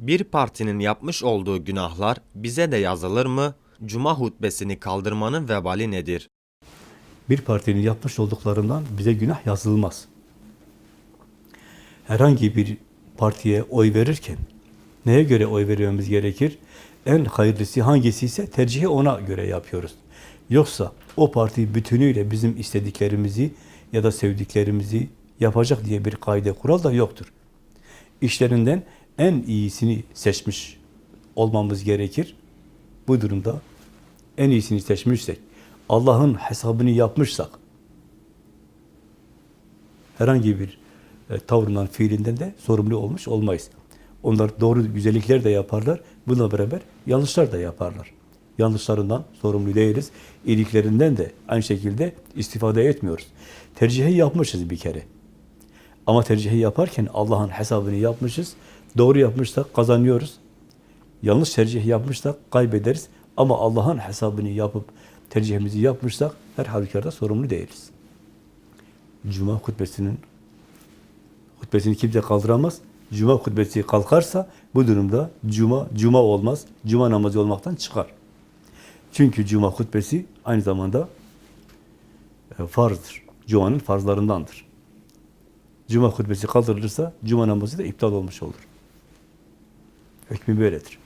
Bir partinin yapmış olduğu günahlar bize de yazılır mı? Cuma hutbesini kaldırmanın vebali nedir? Bir partinin yapmış olduklarından bize günah yazılmaz. Herhangi bir partiye oy verirken neye göre oy vermemiz gerekir? En hayırlısı hangisi ise tercihi ona göre yapıyoruz. Yoksa o parti bütünüyle bizim istediklerimizi ya da sevdiklerimizi yapacak diye bir kaide kural da yoktur. İşlerinden en iyisini seçmiş olmamız gerekir. Bu durumda en iyisini seçmişsek, Allah'ın hesabını yapmışsak, herhangi bir e, tavrından, fiilinden de sorumlu olmuş olmayız. Onlar doğru güzellikler de yaparlar, bununla beraber yanlışlar da yaparlar. Yanlışlarından sorumlu değiliz, iyiliklerinden de aynı şekilde istifade etmiyoruz. Tercihi yapmışız bir kere. Ama tercihi yaparken Allah'ın hesabını yapmışız, doğru yapmışsak kazanıyoruz. Yanlış tercih yapmışsak kaybederiz. Ama Allah'ın hesabını yapıp tercihimizi yapmışsak her halükarda sorumlu değiliz. Cuma hutbesinin hutbesini kimse kaldıramaz. Cuma hutbesi kalkarsa bu durumda cuma cuma olmaz. Cuma namazı olmaktan çıkar. Çünkü cuma hutbesi aynı zamanda e, farzdır. Cuma'nın farzlarındandır. Cuma hutbesi kaldırılırsa cuma namazı da iptal olmuş olur. Hükmü böyledir.